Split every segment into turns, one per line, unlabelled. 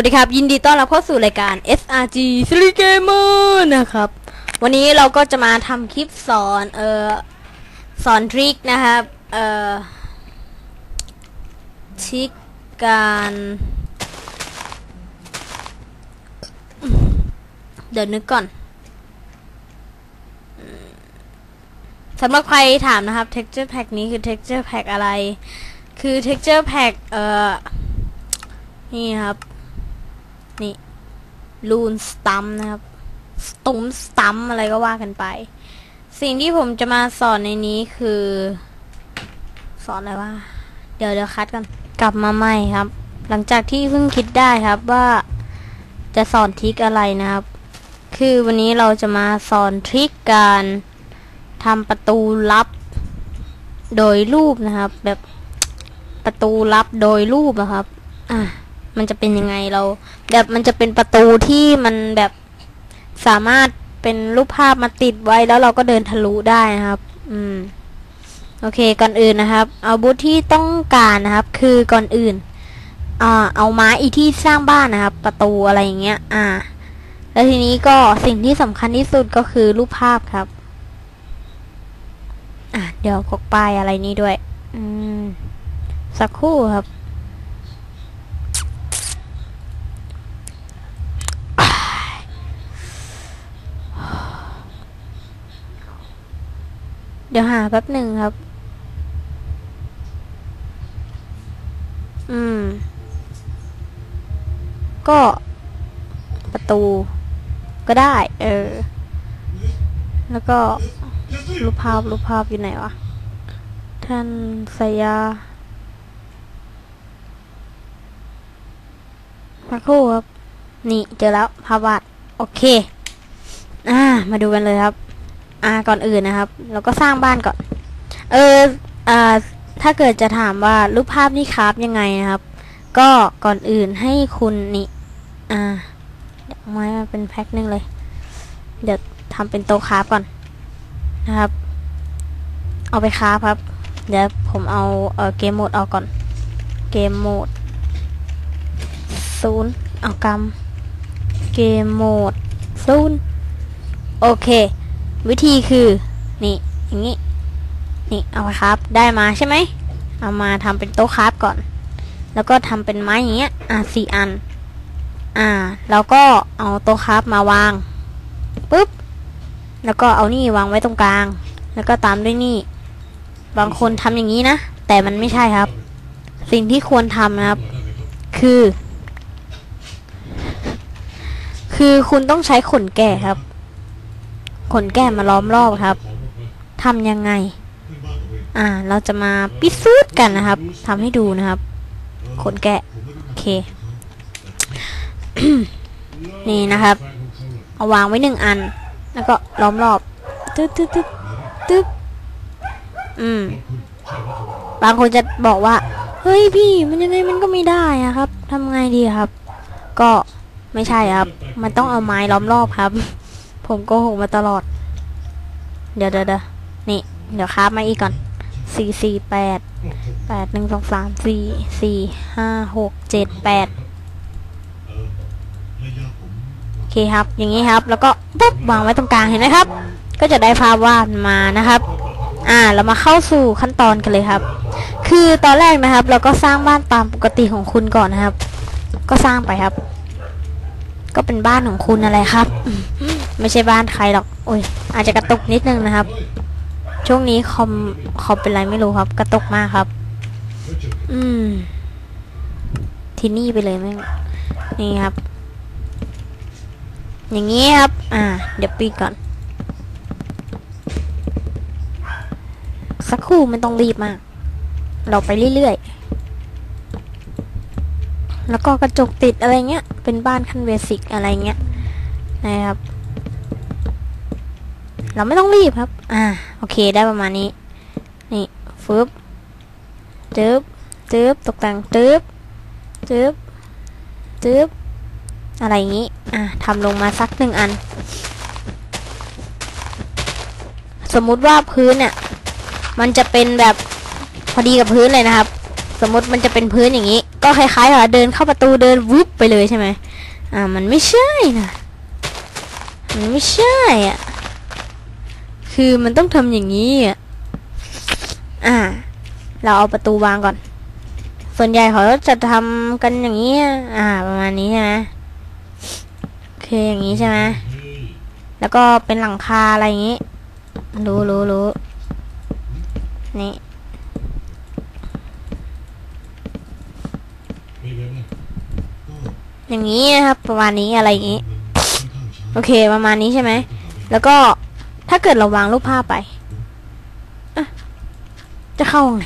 วัสดีครับ ยินดีต้อนรับเข้าสู่รายการ SRG s l y Gamer นะครับ วันนี้เราก็จะมาทำคลิปสอนเอ่อสอนทริคนะครับเอ่อทริคการเดี๋ยวนึกก่อนสำหรับใครถามนะครับ texture pack นี้คือ texture pack อะไร คือ texture pack เอ่อ นี่ครับ นี่ลูนสตัมนะครับสตุมสตัมอะไรก็ว่ากันไป สิ่งที่ผมจะมาสอนในนี้คือ สอนอะไรว่าเดี๋ยวเดี๋ยวคัดกันกลับมาใหม่ครับ หลังจากที่เพิ่งคิดได้ครับว่าจะสอนทริคอะไรนะครับ คือวันนี้เราจะมาสอนทริคการทำประตูลับ โดยรูปนะครับ แบบประตูลับโดยรูปนะครับ อะ มันจะเป็นยังไงเรา แบบมันจะเป็นประตูที่มันแบบสามารถเป็นรูปภาพมาติดไว้แล้วเราก็เดินทะลุได้นะครับ อืม โอเค ก่อนอื่นนะครับ เอาบูธที่ต้องการนะครับ คือก่อนอื่นอ่าเอาไม้อีที่สร้างบ้านนะครับ ประตูอะไรอย่างเงี้ย อ่า แล้วทีนี้ก็สิ่งที่สำคัญที่สุดก็คือรูปภาพครับ อะเดี๋ยวพกป้ายอะไรนี้ด้วย อืม สักครู่ครับ เดี๋ยวหาแป๊บหนึ่งครับ อืม ก็ประตู ก็ได้ เออ แล้วก็รูปภาพรูปภาพอยู่ไหนวะ ท่านสยามาครู่ครับ นี่เจอแล้วภาพวาด โอเค อ่า มาดูกันเลยครับ อ่าก่อนอื่นนะครับ เราก็สร้างบ้านก่อน เอออ่าถ้าเกิดจะถามว่ารูปภาพนี่คราฟยังไงนะครับ ก็ก่อนอื่นให้คุณนี่ อ่าเดี๋ยวเอาไม้มาเป็นแพ็คหนึ่งเลย เดี๋ยวทำเป็นโต๊ะคราฟก่อนนะครับ เอาไปคราฟครับ เดี๋ยวผมเอาเออเกมโหมดออกก่อน เกมโหมดศูนย์เอากำเกมโหมดศูนย์โอเค วิธีคือ นี่ อย่างนี้ นี่เอาครับ ได้มาใช่ไหม เอามาทำเป็นโต๊ะครับก่อน แล้วก็ทำเป็นไม้อย่างเงี้ย อะสี่อัน อ่า แล้วก็เอาโต๊ะครับมาวางปุ๊บ แล้วก็เอานี่วางไว้ตรงกลาง แล้วก็ตามด้วยนี่ บางคนทำอย่างนี้นะ แต่มันไม่ใช่ครับ สิ่งที่ควรทำนะครับ คือ คือคุณต้องใช้ขนแกะครับ ขนแกะมาล้อมรอบครับทำยังไง อ่า เราจะมาพิสูจน์กันนะครับทำให้ดูนะครับ ขนแกะโอเค นี่นะครับ เอาวางไว้หนึ่งอัน แล้วก็ล้อมรอบตึ๊บตึ๊บตึ๊บตึ๊บอืม บางคนจะบอกว่า เฮ้ยพี่มันยังไงมันก็ไม่ได้อะครับทำไงดีครับ ก็ไม่ใช่ครับ มันต้องเอาไม้ล้อมรอบครับ ผมโกหกมาตลอด เดี๋ยวเดี๋ยวเดี๋ยวนี่ เดี๋ยวคราบมาอีกก่อนสี่สี่แปดแปดหนึ่งสองสามสี่สี่ห้าหกเจ็ดแปดโอเคครับ อย่างนี้ครับ แล้วก็ปุ๊บวางไว้ตรงกลางเห็นไหมครับ ก็จะได้ภาพวาดมานะครับ อ่า เรามาเข้าสู่ขั้นตอนกันเลยครับ คือตอนแรกนะครับ เราก็สร้างบ้านตามปกติของคุณก่อนนะครับ ก็สร้างไปครับ ก็เป็นบ้านของคุณอะไรครับ ไม่ใช่บ้านใครหรอกโอ้ยอาจจะกระตุกนิดนึงนะครับ ช่วงนี้คอมคอมเป็นไรไม่รู้ครับ กระตุกมากครับ อืม ที่นี่ไปเลยแม่งนี่ครับ อย่างนี้ครับ อ่า เดี๋ยวปีดก่อน สักครู่ไม่ต้องรีบมาก เราไปเรื่อยๆ แล้วก็กระจกติดอะไรเงี้ย เป็นบ้านขั้นเบสิกอะไรเงี้ยนะครับ เราไม่ต้องรีบครับ อ่า โอเค ได้ประมาณนี้ นี่ ฟึบจึ๊บจึ๊บตกแต่งจึ๊บจึ๊บจึ๊บอะไรอย่างนี้ อ่าทำลงมาสักหนึ่งอัน สมมุติว่าพื้นเนี่ย มันจะเป็นแบบพอดีกับพื้นเลยนะครับ สมมติมันจะเป็นพื้นอย่างนี้ ก็คล้ายๆกับเดินเข้าประตูเดินวุบไปเลยใช่ไหมอ่า มันไม่ใช่นะมันไม่ใช่อะ คือมันต้องทำอย่างนี้อะอ่า เราเอาประตูวางก่อน ส่วนใหญ่เขาจะทำกันอย่างนี้อะอ่า ประมาณนี้ใช่ไหมโอเคอย่างนี้ใช่ไหมแล้วก็เป็นหลังคาอะไรอย่างนี้ รู้รู้รู้นี่อย่างนี้นะครับ ประมาณนี้อะไรอย่างนี้ โอเค ประมาณนี้ใช่ไหม แล้วก็ ถ้าเกิดเราวางรูปภาพไปอะจะเข้าไง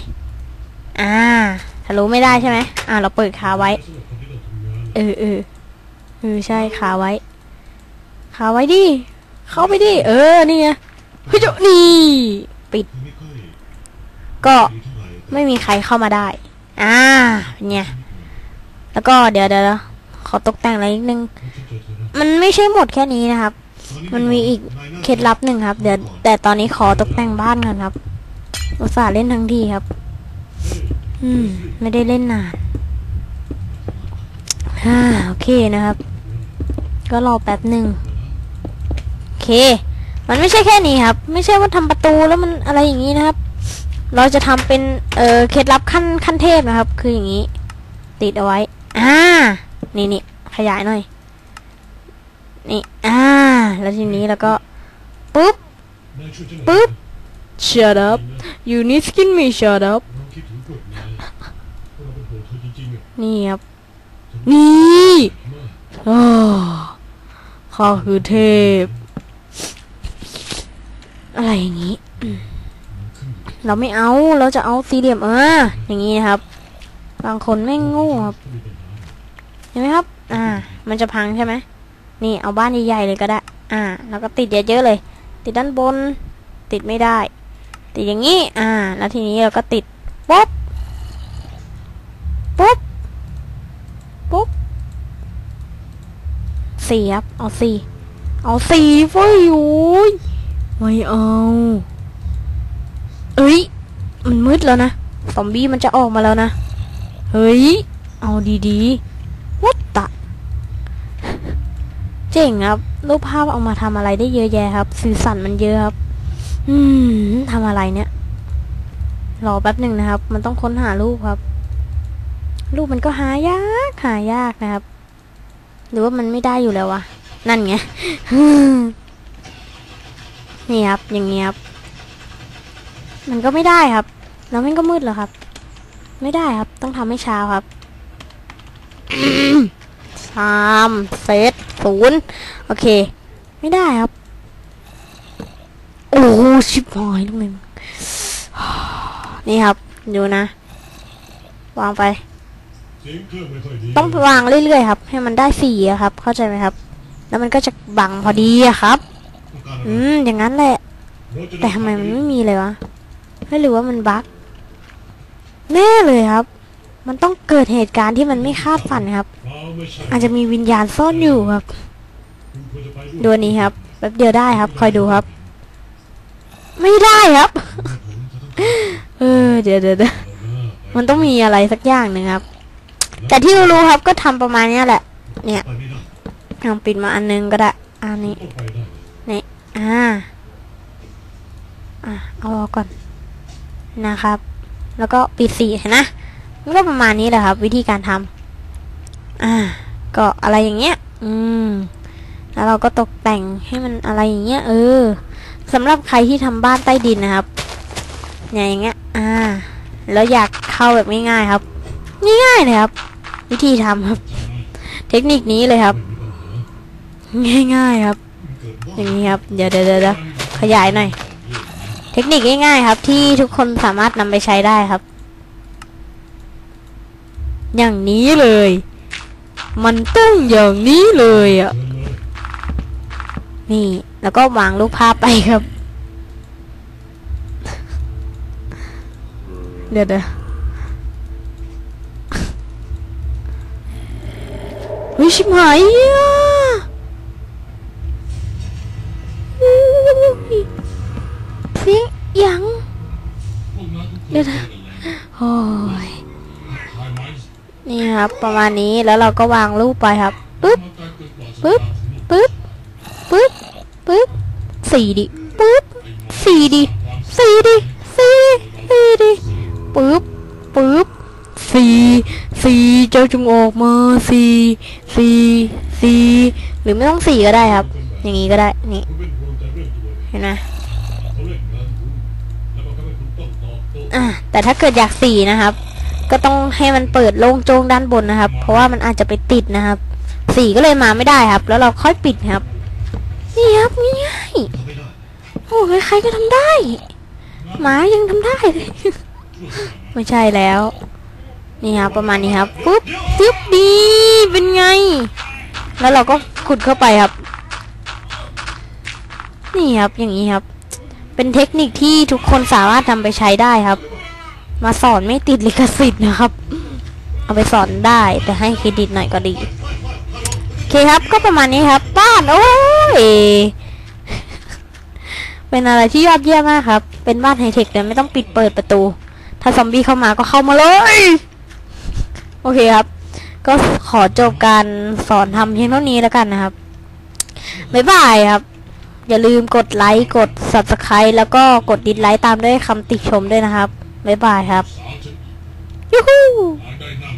อ่าทะลุไม่ได้ใช่ไหมอ่าเราเปิดขาไว้ เออเออเออใช่ขาไว้ขาไว้ดิ เข้าไปดิ เออ นี่ไงเฮ้ยเจ้านี่ ปิด ก็ไม่มีใครเข้ามาได้ อ่าเป็นไงแล้วก็เดี๋ยวเดี๋ยวขอตกแต่งอะไรนิดนึง มันไม่ใช่หมดแค่นี้นะครับ มันมีอีกเคล็ดลับหนึ่งครับ เดี๋ยวแต่ตอนนี้ขอตกแต่งบ้านก่อนครับ อุตส่าห์เล่นทั้งทีครับ อืม ไม่ได้เล่นนานฮ่าโอเคนะครับ ก็รอแป๊บหนึ่งโอเค มันไม่ใช่แค่นี้ครับ ไม่ใช่ว่าทำประตูแล้วมันอะไรอย่างนี้นะครับ เราจะทำเป็นเออเคล็ดลับขั้นขั้นเทพนะครับ คืออย่างนี้ ติดเอาไว้อ่านี่นี่ขยายหน่อยนี่อ่า แล้วทีนี้แล้วก็ปุ๊บปุ๊บ shut up you need skin me shut up นี่ครับ นี่โอ้ข้าคือเทพ อะไรอย่างนี้ เราไม่เอา เราจะเอาสี่เหลี่ยมเอออย่างนี้นะครับ บางคนไม่งงูครับเห็นไหมครับ อ่า มันจะพังใช่ไหม นี่เอาบ้านใหญ่ๆเลยก็ได้ อ่าแล้วก็ติดเยอะๆเลย ติดด้านบน ติดไม่ได้ ติดอย่างนี้ อ่า แล้วทีนี้เราก็ติดปุ๊บปุ๊บปุ๊บสี่ครับเอาสี่เอาสี่เฟ้ยโอ้ยไม่เอา เอ้ย มันมืดแล้วนะซอมบี้มันจะออกมาแล้วนะ เฮ้ย เอาดีๆวัดตะ เจ๋งครับ รูปภาพเอามาทำอะไรได้เยอะแยะครับ สื่อสารมันเยอะครับ อืมทำอะไรเนี่ย รอแป๊บหนึ่งนะครับ มันต้องค้นหารูปครับ รูปมันก็หายากหายากนะครับ หรือว่ามันไม่ได้อยู่แล้ววะ นั่นไง นี่ครับ อย่างเงี้ยครับ มันก็ไม่ได้ครับ แล้วมันก็มืดแล้วครับ ไม่ได้ครับ ต้องทำให้เช้าครับสามเซต ศูนย์โอเค ไม่ได้ครับ โอ้โหชิบหายลูกหนึ่งนี่ครับ ดูนะ วางไป ต้องวางเรื่อยๆครับ ให้มันได้สี่อะครับ เข้าใจไหมครับ แล้วมันก็จะบังพอดีอะครับ อืม อย่างนั้นแหละ แต่ทำไมมันไม่มีเลยวะไม่หรือว่ามันบั๊กแน่เลยครับ มันต้องเกิดเหตุการณ์ที่มันไม่คาดฝันครับ อาจจะมีวิญญาณซ่อนอยู่ครับดูนี้ครับแป๊บเดียวได้ครับ คอยดูครับ ไม่ได้ครับ เออเดี๋ยวเดี๋ยวเดี๋ยวมันต้องมีอะไรสักอย่างหนึ่งครับ แต่ที่รู้ครับก็ทำประมาณนี้แหละ เนี่ยลองปิดมาอันนึงก็ได้ อันนี้นี่อ่าอะเอาออกก่อนนะครับ แล้วก็ปิดสีเห็นะมัน ก็ประมาณนี้แหละครับ วิธีการทำอ่า ก็อะไรอย่างเงี้ย อืม แล้วเราก็ตกแต่งให้มันอะไรอย่างเงี้ย เออสำหรับใครที่ทำบ้านใต้ดินนะครับเนี่ยอย่างเงี้ย อ่า แล้วอยากเข้าแบบง่ายๆครับ ง่ายๆเลยครับ วิธีทำครับ เทคนิคนี้เลยครับ ง่ายๆครับ อย่างนี้ครับ เดี๋ยวเดี๋ยวเดี๋ยวขยายหน่อย เทคนิคง่ายๆครับ ที่ทุกคนสามารถนำไปใช้ได้ครับ อย่างนี้เลย มันต้องอย่างนี้เลยอะ นี่ แล้วก็วางรูปภาพไปครับ เดี๋ยวเดี๋ยววิชิบหายอะ ครับ ประมาณนี้แล้วเราก็วางรูปไปครับปึ๊บปึ๊บปึ๊บปึ๊บปึ๊บสี่ดิปึ๊บสี่ดิสี่ดิสี่สี่ดิปึ๊บปึ๊บสี่สี่เจ้าจงออกมาสี่สี่สี่หรือไม่ต้องสี่ก็ได้ครับ อย่างนี้ก็ได้นี่
เห็
นไหมอะแต่ถ้าเกิดอยากสี่นะครับ ก็ต้องให้มันเปิดโล่งโจ้งด้านบนนะครับ เพราะว่ามันอาจจะไปติดนะครับ สี่ก็เลยมาไม่ได้ครับ แล้วเราค่อยปิดครับ นี่ครับง่ายๆโอ้ยใครๆก็ทำได้ หมายังทำได้เลย ไม่ใช่แล้ว นี่ครับประมาณนี้ครับปุ๊บปุ๊บดีเป็นไง แล้วเราก็ขุดเข้าไปครับ นี่ครับอย่างนี้ครับ เป็นเทคนิคที่ทุกคนสามารถนำไปใช้ได้ครับ มาสอนไม่ติดลิขสิทธิ์นะครับ เอาไปสอนได้แต่ให้เครดิตหน่อยก็ดีโอเคครับก็ประมาณนี้ครับ บ้านโอ้ยเป็นอะไรที่ยอดเยี่ยมมากครับ เป็นบ้านไฮเทคเลยไม่ต้องปิดเปิดประตู ถ้าซอมบี้เข้ามาก็เข้ามาเลย โอเคครับ ก็ขอจบการสอนทำเพียงเท่านี้แล้วกันนะครับบ๊ายบายครับอย่าลืมกดไลค์ กด subscribe แล้วก็กดดิสไลค์ตามด้วยคำติชมด้วยนะครับ บ๊ายบายครับ
สาวฉัน
ยูฮู
หาได้นั่ง